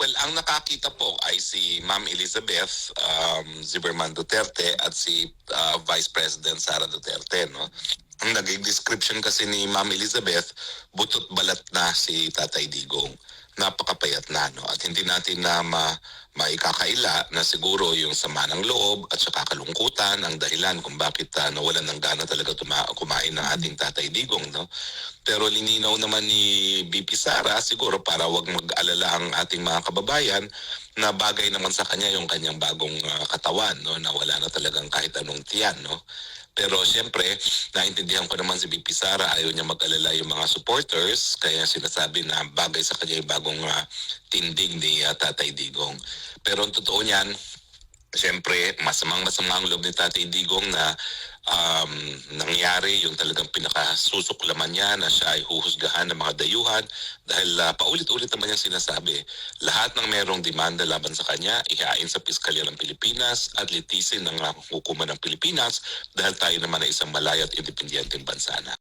Well, ang nakakita po ay si Ma'am Elizabeth um, Zimmerman Duterte at si uh, Vice President Sara Duterte. No? Ang naging description kasi ni Ma'am Elizabeth, butot balat na si Tatay Digong. Napakapayat na. No? At hindi natin na ma maikakaila na siguro yung sama ng loob at saka kalungkutan ang dahilan kung bakit uh, nawalan ng gana talaga tuma- kumain ng ating Tatay Digong. No? Pero lininaw naman ni BP Sara siguro para wag mag-alala ang ating mga kababayan na bagay naman sa kanya yung kanyang bagong ah, katawan no na wala na talagang kahit anong tiyan no. Pero siyempre, naintindihan ko naman si BP Sara, ayaw niya mag-alala yung mga supporters, kaya sinasabi na bagay sa kanya yung bagong ah, tindig ni ah, Tatay Digong. Pero ang totoo niyan, siyempre, masamang masamang loob ni Tatay Digong na um, nangyari yung talagang pinakasusuklaman niya na siya ay huhusgahan ng mga dayuhan dahil ah, paulit-ulit naman niyang sinasabi lahat ng merong demanda laban sa kanya ihain sa Piskalya ng Pilipinas at litisin ng hukuman ng Pilipinas dahil tayo naman ay isang malaya at independenteng bansa na.